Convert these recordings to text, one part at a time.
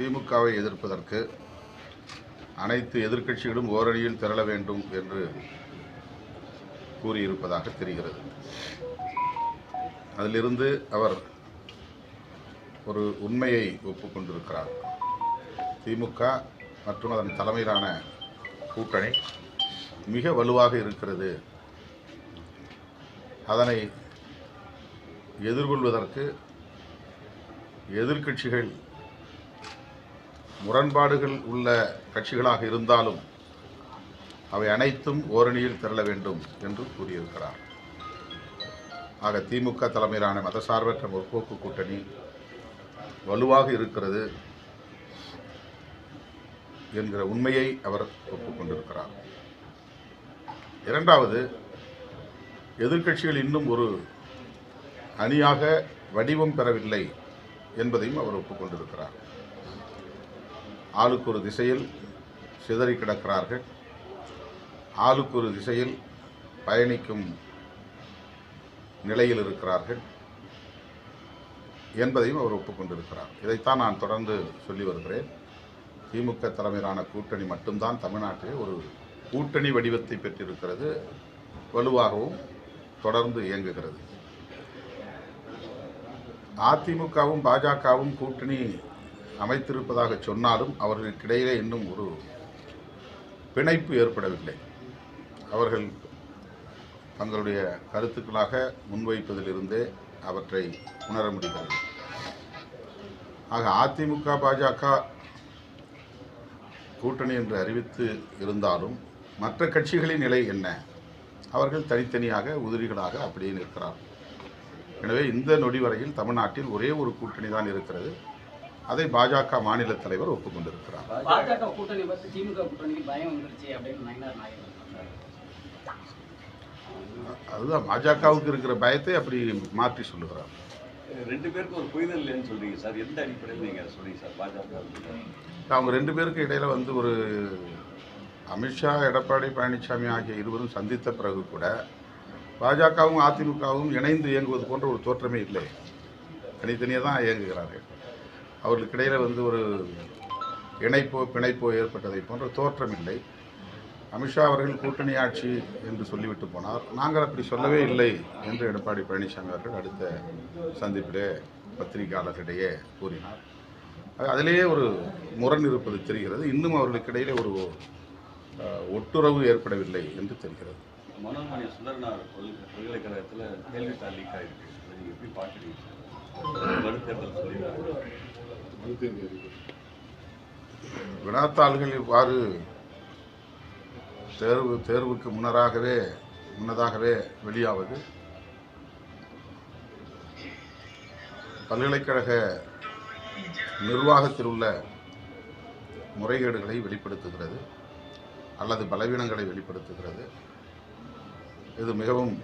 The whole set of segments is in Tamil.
திமுகவை எதிர்ப்பதற்கு அனைத்து எதிர்க்கட்சிகளும் ஓரணியில் திரள வேண்டும் என்று கூறியிருப்பதாக தெரிகிறது. அதிலிருந்து அவர் ஒரு உண்மையை ஒப்புக்கொண்டிருக்கிறார் திமுக மற்றும் அதன் தலைமையிலான கூட்டணி மிக வலுவாக இருக்கிறது. அதனை எதிர்கொள்வதற்கு எதிர்க்கட்சிகள் முரண்பாடுகள் உள்ள கட்சிகளாக இருந்தாலும் அவை அனைத்தும் ஓரணியில் திரள வேண்டும் என்று கூறியிருக்கிறார். ஆக திமுக தலைமையிலான மதசார்பற்ற முற்போக்கு கூட்டணி வலுவாக இருக்கிறது என்கிற உண்மையை அவர் ஒப்புக்கொண்டிருக்கிறார். இரண்டாவது எதிர்க்கட்சிகள் இன்னும் ஒரு அணியாக வடிவம் பெறவில்லை என்பதையும் அவர் ஒப்புக்கொண்டிருக்கிறார். ஆளுக்கு ஒரு திசையில் சிதறி கிடக்கிறார்கள். ஆளுக்கு ஒரு திசையில் பயணிக்கும் நிலையில் இருக்கிறார்கள். என்பதையும் அவர் ஒப்புக்கொண்டிருக்கிறார். இதைத்தான் நான் தொடர்ந்து சொல்லி வருகிறேன். திமுக தலைமையிலான கூட்டணி மட்டும்தான் தமிழ்நாட்டில் ஒரு கூட்டணி வடிவத்தை பெற்றிருக்கிறது. வலுவாகவும் தொடர்ந்து இயங்குகிறது. அதிமுகவும் பாஜகவும் கூட்டணி அமைத்திருப்பதாக சொன்னாலும் அவர்களுக்கிடையிலே இன்னும் ஒரு பிணைப்பு ஏற்படவில்லை. அவர்கள் தங்களுடைய கருத்துக்களாக முன்வைப்பதிலிருந்தே அவற்றை உணர முடிகிறது. ஆக அதிமுக பாஜக கூட்டணி என்று அறிவித்து இருந்தாலும் மற்ற கட்சிகளின் நிலை என்ன? அவர்கள் தனித்தனியாக உதிரிகளாக அப்படியே நிற்கிறார்கள். எனவே இந்த நொடி வரையில் தமிழ்நாட்டில் ஒரே ஒரு கூட்டணி தான் இருக்கிறது. அதை பாஜக மாநில தலைவர் ஒப்புக்கொண்டிருக்கிறார். அதுதான் பாஜகவுக்கு இருக்கிற பயத்தை அப்படி மாற்றி சொல்லுகிறார். ரெண்டு பேருக்கும் ஒரு புரிதல் இல்லைன்னு சொல்றீங்க சார். எந்த அடிப்படையில் நீங்க சொல்றீங்க சார் பாஜக அவங்க ரெண்டு பேருக்கு இடையில வந்து ஒரு அமித்ஷா எடப்பாடி பழனிசாமி ஆகிய இருவரும் சந்தித்த பிறகு கூட பாஜகவும் அதிமுகவும் இணைந்து இயங்குவது போன்ற ஒரு தோற்றமே இல்லை. தனித்தனியாக தான் இயங்குகிறார்கள். அவர்களுக்கிடையில் வந்து ஒரு இணைப்போ பிணைப்போ ஏற்பட்டதை போன்ற தோற்றம் இல்லை. அமித்ஷா அவர்கள் கூட்டணி ஆட்சி என்று சொல்லிவிட்டு போனார். நாங்கள் அப்படி சொல்லவே இல்லை என்று எடப்பாடி பழனிசாமி அவர்கள் அடுத்த சந்திப்பிலே பத்திரிகையாளர்களிடையே கூறினார். அதிலேயே ஒரு முரண் இருப்பது தெரிகிறது. இன்னும் அவர்களுக்கு இடையிலே ஒரு ஒட்டுறவு ஏற்படவில்லை என்று தெரிகிறது. மனோன்மணி சுந்தரனார் பல்கலைக்கழகத்தில் கேள்வி கேள்வித்தாள் எப்படி பார்க்குறீங்க? சொல்லியிருக்காங்க. வினாத்தாள்கள் இவ்வாறு தேர்வு தேர்வுக்கு முன்னராகவே முன்னதாகவே வெளியாவது. பல்கலைக்கழக நிர்வாகத்தில் உள்ள முறைகேடுகளை வெளிப்படுத்துகிறது அல்லது பலவீனங்களை வெளிப்படுத்துகிறது. இது மிகவும்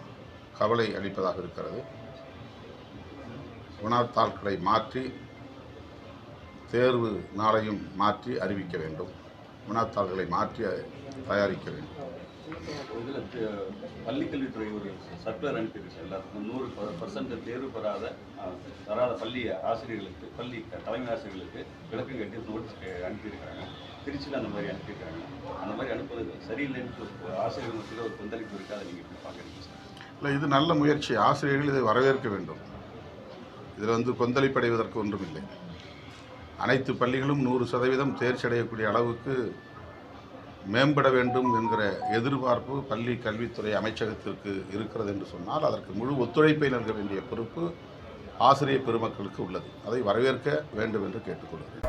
கவலை அளிப்பதாக இருக்கிறது. வினாத்தாள்களை மாற்றி தேர்வு நாளையும் மாற்றி அறிவிக்க வேண்டும். வினாத்தாள்களை மாற்றி தயாரிக்க வேண்டும். பள்ளிக்கல்வித்துறை ஒரு சர்க்குலர் அனுப்பியிருக்கு எல்லாத்துக்கும் நூறு பர்சன்ட் தேர்வு பெறாத தராத பள்ளி ஆசிரியர்களுக்கு பள்ளி தலைமை ஆசிரியர்களுக்கு விளக்கம் கட்டி நோட்டீஸ் அனுப்பியிருக்காங்க திருச்சியில் அந்த மாதிரி அனுப்பியிருக்காங்க அந்த மாதிரி அனுப்புறது சரியில்லைன்னு ஆசிரியர்கள் மத்தியில் ஒரு கொந்தளிப்பு இருக்கு? அதை நீங்கள் பார்க்குறீங்க சார்? இல்லை இது நல்ல முயற்சி. ஆசிரியர்கள் இதை வரவேற்க வேண்டும். இதில் வந்து கொந்தளிப்படைவதற்கு ஒன்றுமில்லை. அனைத்து பள்ளிகளும் நூறு சதவீதம் தேர்ச்சி அடையக்கூடிய அளவுக்கு மேம்பட வேண்டும் என்கிற எதிர்பார்ப்பு பள்ளி கல்வித்துறை அமைச்சகத்திற்கு இருக்கிறது என்று சொன்னால் அதற்கு முழு ஒத்துழைப்பை நல்க வேண்டிய பொறுப்பு ஆசிரியர் பெருமக்களுக்கு உள்ளது. அதை வரவேற்க வேண்டும் என்று கேட்டுக்கொள்கிறேன்.